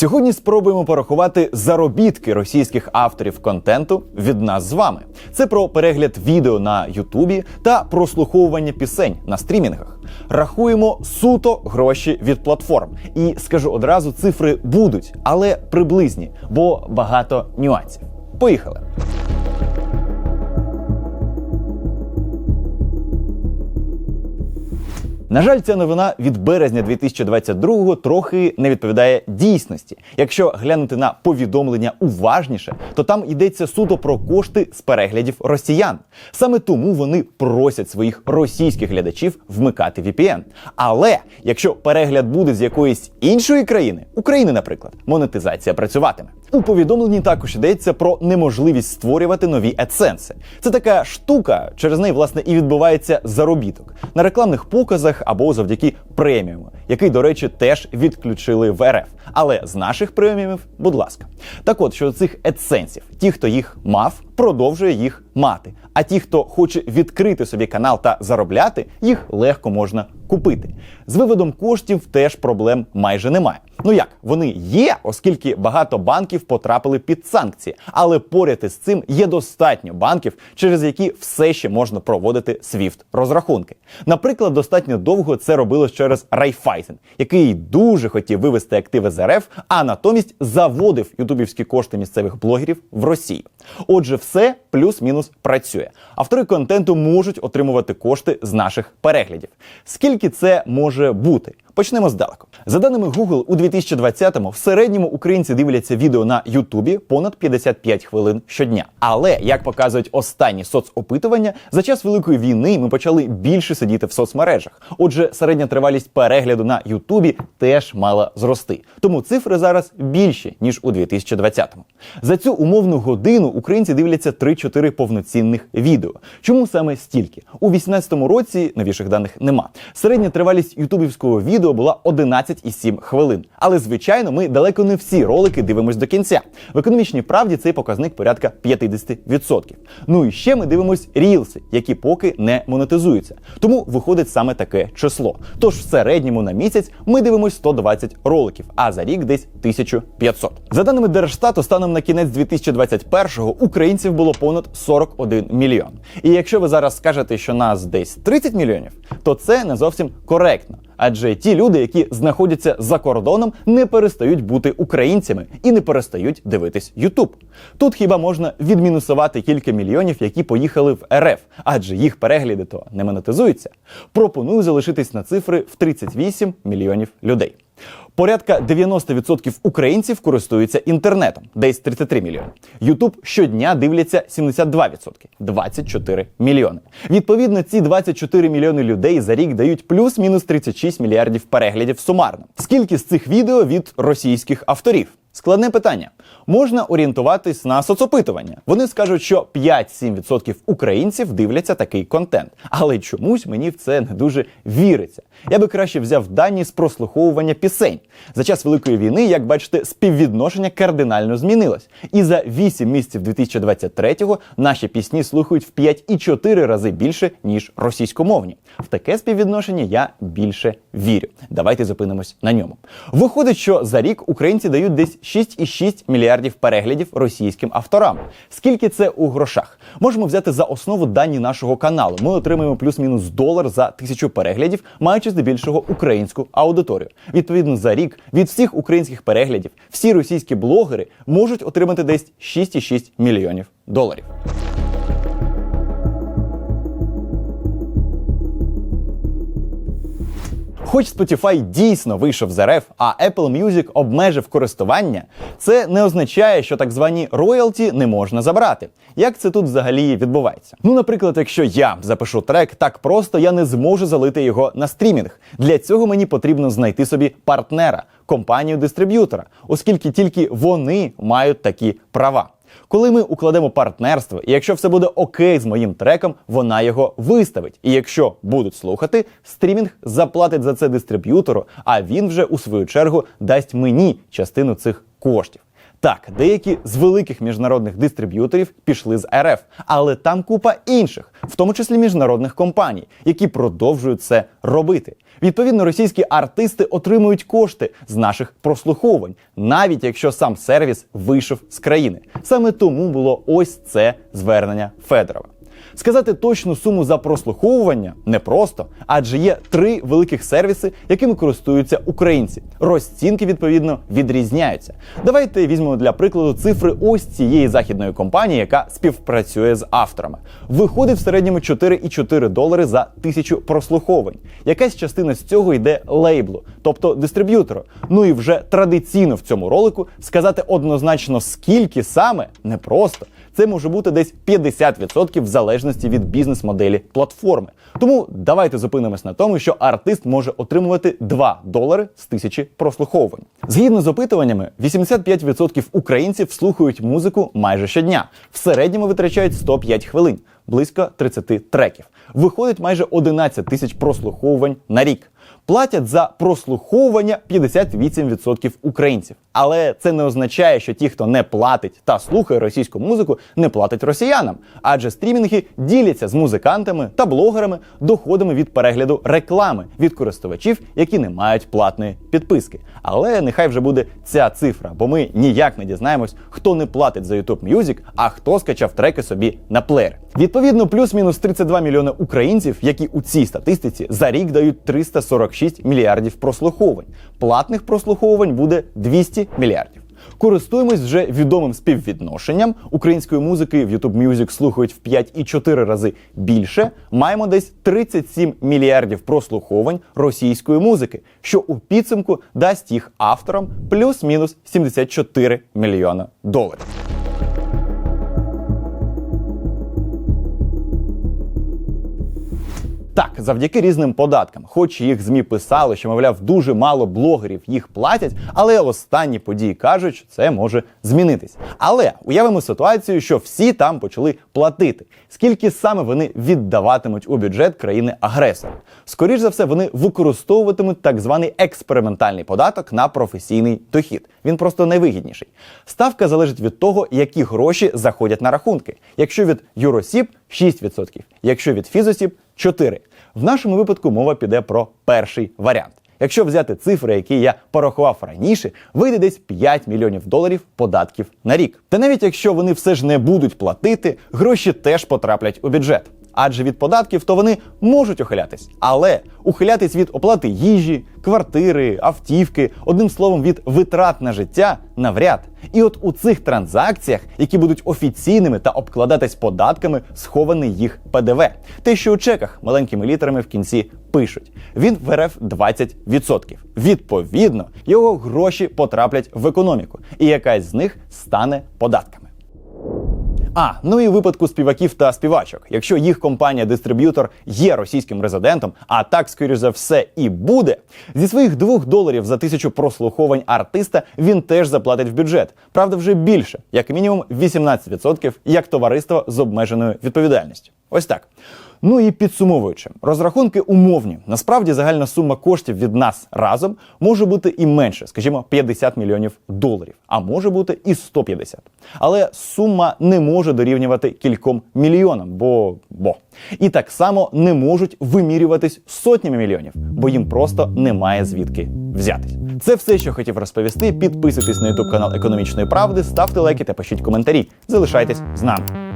Сьогодні спробуємо порахувати заробітки російських авторів контенту від нас з вами. Це про перегляд відео на Ютубі та прослуховування пісень на стрімінгах. Рахуємо суто гроші від платформ. І скажу одразу, цифри будуть, але приблизні, бо багато нюансів. Поїхали. На жаль, ця новина від березня 2022-го трохи не відповідає дійсності. Якщо глянути на повідомлення уважніше, то там йдеться суто про кошти з переглядів росіян. Саме тому вони просять своїх російських глядачів вмикати VPN. Але якщо перегляд буде з якоїсь іншої країни, України, наприклад, монетизація працюватиме. У повідомленні також йдеться про неможливість створювати нові AdSense. Це така штука, через неї власне і відбувається заробіток на рекламних показах або завдяки преміуму, який, до речі, теж відключили в РФ. Але з наших преміумів, будь ласка. Так от щодо цих едсенсів, ті, хто їх мав, продовжує їх мати. А ті, хто хоче відкрити собі канал та заробляти, їх легко можна купити. З виводом коштів теж проблем майже немає. Ну як вони є, оскільки багато банків потрапили під санкції, але поряд із цим є достатньо банків, через які все ще можна проводити SWIFT розрахунки. Наприклад, достатньо довго це робилось через Райфайзен, який дуже хотів вивести активи з РФ, а натомість заводив ютубівські кошти місцевих блогерів в Росію. Отже, все плюс-мінус працює. Автори контенту можуть отримувати кошти з наших переглядів. Скільки це може бути? Почнемо здалеку. За даними Google, у 2020-му в середньому українці дивляться відео на Ютубі понад 55 хвилин щодня. Але як показують останні соцопитування, за час великої війни ми почали більше сидіти в соцмережах. Отже, середня тривалість перегляду на Ютубі теж мала зрости. Тому цифри зараз більші ніж у 2020-му. За цю умовну годину українці дивляться 3-4 повноцінних відео. Чому саме стільки? У 2018 році новіших даних нема. Середня тривалість ютубівського відео була 11,7 хвилин. Але звичайно, ми далеко не всі ролики дивимось до кінця. В економічній правді цей показник порядка 50%. Ну і ще ми дивимось рілси, які поки не монетизуються. Тому виходить саме таке число. Тож в середньому на місяць ми дивимось 120 роликів, а за рік десь 1500. За даними Держстату, станом на кінець 2021-го українців було понад 41 мільйон. І якщо ви зараз скажете, що нас десь 30 мільйонів, то це не зовсім коректно. Адже ті люди, які знаходяться за кордоном, не перестають бути українцями і не перестають дивитись Ютуб. Тут хіба можна відмінусувати кілька мільйонів, які поїхали в РФ, адже їх перегляди то не монетизуються. Пропоную залишитись на цифри в 38 мільйонів людей. Порядка 90% українців користуються інтернетом, десь 33 мільйони. Ютуб щодня дивляться 72%, 24 мільйони. Відповідно, ці 24 мільйони людей за рік дають плюс-мінус 36 мільярдів переглядів сумарно. Скільки з цих відео від російських авторів? Складне питання. Можна орієнтуватись на соцопитування. Вони скажуть, що 5-7% українців дивляться такий контент. Але чомусь мені в це не дуже віриться. Я би краще взяв дані з прослуховування пісень. За час Великої війни, як бачите, співвідношення кардинально змінилось. І за 8 місяців 2023-го наші пісні слухають в 5,4 рази більше, ніж російськомовні. В таке співвідношення я більше вірю. Давайте зупинимось на ньому. Виходить, що за рік українці дають десь 6,6 мільярдів переглядів російським авторам. Скільки це у грошах? Можемо взяти за основу дані нашого каналу. Ми отримуємо плюс-мінус долар за тисячу переглядів, маючи здебільшого українську аудиторію. Відповідно, за рік від всіх українських переглядів всі російські блогери можуть отримати десь 6,6 мільйонів доларів. Хоч Spotify дійсно вийшов з РФ, а Apple Music обмежив користування, це не означає, що так звані роялті не можна забрати. Як це тут взагалі відбувається? Ну, наприклад, якщо я запишу трек, так просто я не зможу залити його на стрімінг. Для цього мені потрібно знайти собі партнера, компанію дистриб'ютора, оскільки тільки вони мають такі права. Коли ми укладемо партнерство, і якщо все буде окей з моїм треком, вона його виставить. І якщо будуть слухати, стрімінг заплатить за це дистриб'ютору, а він вже у свою чергу дасть мені частину цих коштів. Так, деякі з великих міжнародних дистриб'юторів пішли з РФ, але там купа інших, в тому числі міжнародних компаній, які продовжують це робити. Відповідно, російські артисти отримують кошти з наших прослуховувань, навіть якщо сам сервіс вийшов з країни. Саме тому було ось це звернення Федорова. Сказати точну суму за прослуховування непросто, адже є три великих сервіси, якими користуються українці. Розцінки відповідно відрізняються. Давайте візьмемо для прикладу цифри ось цієї західної компанії, яка співпрацює з авторами. Виходить в середньому 4,4 долари за тисячу прослуховувань. Якась частина з цього йде лейблу, тобто дистриб'ютору. Ну і вже традиційно в цьому ролику сказати однозначно скільки саме непросто. Це може бути десь 50% в залежності від бізнес-моделі платформи. Тому давайте зупинимось на тому, що артист може отримувати 2 долари з тисячі прослуховувань. Згідно з опитуваннями, 85% українців слухають музику майже щодня. В середньому витрачають 105 хвилин, близько 30 треків. Виходить майже 11 тисяч прослуховувань на рік. Платять за прослуховування 58% українців. Але це не означає, що ті, хто не платить та слухає російську музику, не платить росіянам. Адже стрімінги діляться з музикантами та блогерами доходами від перегляду реклами від користувачів, які не мають платної підписки. Але нехай вже буде ця цифра, бо ми ніяк не дізнаємось, хто не платить за YouTube Music, а хто скачав треки собі на плеєр. Відповідно, плюс-мінус 32 мільйони українців, які у цій статистиці за рік дають 346 мільярдів прослуховувань. Платних прослуховувань буде 200 мільярдів. Користуємось вже відомим співвідношенням української музики в YouTube Music слухають в 5,4 рази більше. Маємо десь 37 мільярдів прослуховань російської музики, що у підсумку дасть їх авторам плюс-мінус 74 мільйона доларів. Так, завдяки різним податкам, хоч їх змі писали, що мовляв дуже мало блогерів їх платять, але останні події кажуть, що це може змінитись. Але уявимо ситуацію, що всі там почали платити. Скільки саме вони віддаватимуть у бюджет країни-агресора? Скоріш за все, вони використовуватимуть так званий експериментальний податок на професійний дохід. Він просто найвигідніший. Ставка залежить від того, які гроші заходять на рахунки. Якщо від юросіб 6%, якщо від фізосіб 4%. В нашому випадку мова піде про перший варіант. Якщо взяти цифри, які я порахував раніше, вийде десь 5 мільйонів доларів податків на рік. Та навіть якщо вони все ж не будуть платити, гроші теж потраплять у бюджет. Адже від податків то вони можуть ухилятись, але ухилятись від оплати їжі, квартири, автівки, одним словом, від витрат на життя навряд. І от у цих транзакціях, які будуть офіційними та обкладатись податками, схований їх ПДВ. Те, що у чеках маленькими літерами в кінці пишуть. Він в РФ 20%. Відповідно, його гроші потраплять в економіку, і якась з них стане податками. А, ну і випадку співаків та співачок. Якщо їх компанія-дистриб'ютор є російським резидентом, а так, скоріш за все, і буде, зі своїх двох доларів за тисячу прослуховань артиста він теж заплатить в бюджет. Правда, вже більше, як мінімум 18%, як товариство з обмеженою відповідальністю. Ось так. Ну і підсумовуючи, розрахунки умовні. Насправді загальна сума коштів від нас разом може бути і менше, скажімо, 50 мільйонів доларів, а може бути і 150. Але сума не може дорівнювати кільком мільйонам, бо бо. І так само не можуть вимірюватись сотнями мільйонів, бо їм просто немає звідки взятись. Це все, що хотів розповісти. Підписуйтесь на YouTube канал Економічної правди, ставте лайки та пишіть коментарі. Залишайтесь з нами.